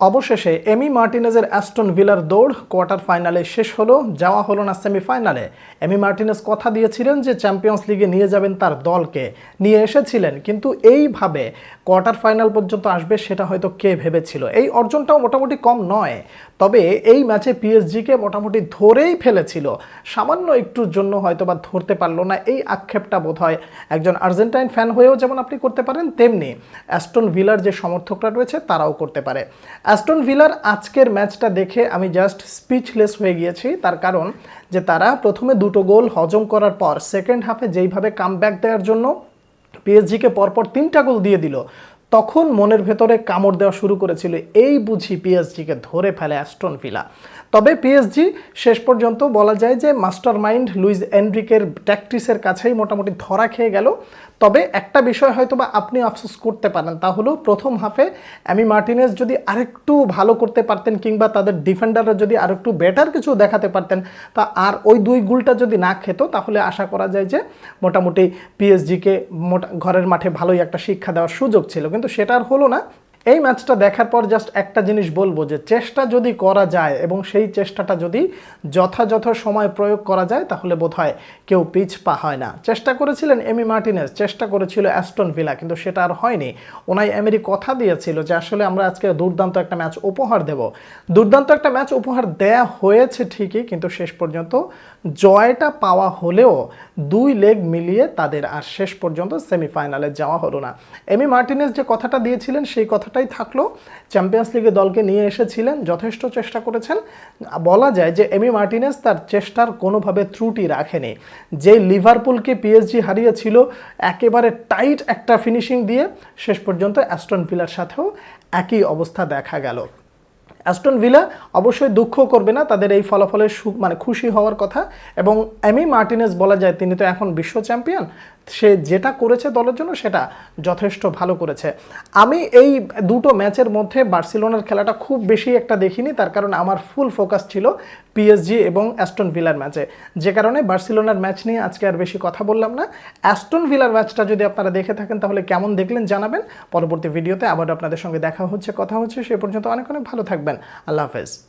অবশেষে এমি মার্টিনেজের অ্যাস্টন ভিলার দৌড় কোয়ার্টার ফাইনালে শেষ হলো, যাওয়া হলো না সেমিফাইনালে। এমি মার্টিনেজ কথা দিয়েছিলেন যে চ্যাম্পিয়ন্স লিগে নিয়ে যাবেন তার দলকে। নিয়ে এসেছিলেন, কিন্তু এইভাবে কোয়ার্টার ফাইনাল পর্যন্ত আসবে সেটা হয়তো কে ভেবেছিল? এই অর্জনটাও মোটামুটি কম নয়, তবে এই ম্যাচে পিএসজিকে মোটামুটি ধরেই ফেলেছিল। সামান্য একটুর জন্য হয়তো বা ধরতে পারল না, এই আক্ষেপটা বোধ হয় একজন আর্জেন্টাইন ফ্যান হয়েও যেমন আপনি করতে পারেন, তেমনি অ্যাস্টন ভিলার যে সমর্থকরা রয়েছে তারাও করতে পারে। অ্যাস্টন ভিলার আজকের ম্যাচটা দেখে আমি জাস্ট স্পিচলেস হয়ে গিয়েছি। তার কারণ যে তারা প্রথমে দুটো গোল হজম করার পর সেকেন্ড হাফে যেইভাবে কামব্যাক দেওয়ার জন্য পিএসজিকে পরপর তিনটা গোল দিয়ে দিল, তখন মনের ভেতরে কামড় দেওয়া শুরু করেছিল। এই বুঝি পিএসজিকে ধরে ফেলে অ্যাস্টন ভিলা তবে পিএসজি শেষ পর্যন্ত বলা যায় যে মাস্টার মাইন্ড লুইজ এনরিকের ট্যাকটিসের কাছেই মোটামুটি ধরা খেয়ে গেল। তবে একটা বিষয় হয়তো বা আপনি আফসোস করতে পারেন, তা হলো প্রথম হাফে অ্যামি মার্টিনেস যদি আরেকটু ভালো করতে পারতেন কিংবা তাদের ডিফেন্ডাররা যদি আরেকটু বেটার কিছু দেখাতে পারতেন, তা আর ওই দুই গুলটা যদি না খেত, তাহলে আশা করা যায় যে মোটামুটি পিএসজিকে মোটা ঘরের মাঠে ভালোই একটা শিক্ষা দেওয়ার সুযোগ ছিল। কিন্তু সেটা আর হলো না। এই ম্যাচটা দেখার পর জাস্ট একটা জিনিস বলব যে চেষ্টা যদি করা যায় এবং সেই চেষ্টাটা যদি যথাযথ সময় প্রয়োগ করা যায়, তাহলে বোধ হয় কেউ পিচ পা হয় না। চেষ্টা করেছিলেন এমি মার্টিনেজ চেষ্টা করেছিল অ্যাস্টন ভিলা, কিন্তু সেটা আর হয়নি। ওনাই এমেরি কথা দিয়েছিল যে আসলে আমরা আজকে দুর্দান্ত একটা ম্যাচ উপহার দেব। দুর্দান্ত একটা ম্যাচ উপহার দেয়া হয়েছে ঠিকই, কিন্তু শেষ পর্যন্ত জয়টা পাওয়া হলেও দুই লেগ মিলিয়ে তাদের আর শেষ পর্যন্ত সেমিফাইনালে যাওয়া হলো না। এমি মার্টিনেস যে কথাটা দিয়েছিলেন, সেই কথাটাই থাকল চ্যাম্পিয়ন্স লিগে দলকে নিয়ে এসেছিলেন, যথেষ্ট চেষ্টা করেছেন। বলা যায় যে এমি মার্টিনেস তার চেষ্টার কোনোভাবে ত্রুটি রাখেনি। যে লিভারপুলকে পিএসজি হারিয়েছিল, একেবারে টাইট একটা ফিনিশিং দিয়ে শেষ পর্যন্ত অ্যাস্টন ভিলার সাথেও একই অবস্থা দেখা গেল। অ্যাস্টন ভিলা অবশ্যই দুঃখ করবে না, তাদের এই ফলাফলে মানে খুশি হওয়ার কথা। এবং এমি মার্টিনেস বলা যায় তিনি তো এখন বিশ্ব চ্যাম্পিয়ন সে যেটা করেছে দলের জন্য সেটা যথেষ্ট ভালো করেছে। আমি এই দুটো ম্যাচের মধ্যে বার্সেলোনার খেলাটা খুব বেশি একটা দেখিনি, তার কারণ আমার ফুল ফোকাস ছিল পিএসজি এবং অ্যাস্টন ভিলার ম্যাচে। যে কারণে বার্সেলোনার ম্যাচ নিয়ে আজকে আর বেশি কথা বললাম না। অ্যাস্টন ভিলার ম্যাচটা যদি আপনারা দেখে থাকেন, তাহলে কেমন দেখলেন জানাবেন। পরবর্তী ভিডিওতে আবার আপনাদের সঙ্গে দেখা হচ্ছে, কথা হচ্ছে, সে পর্যন্ত অনেক অনেক ভালো থাকবেন। আল্লাহ হাফেজ।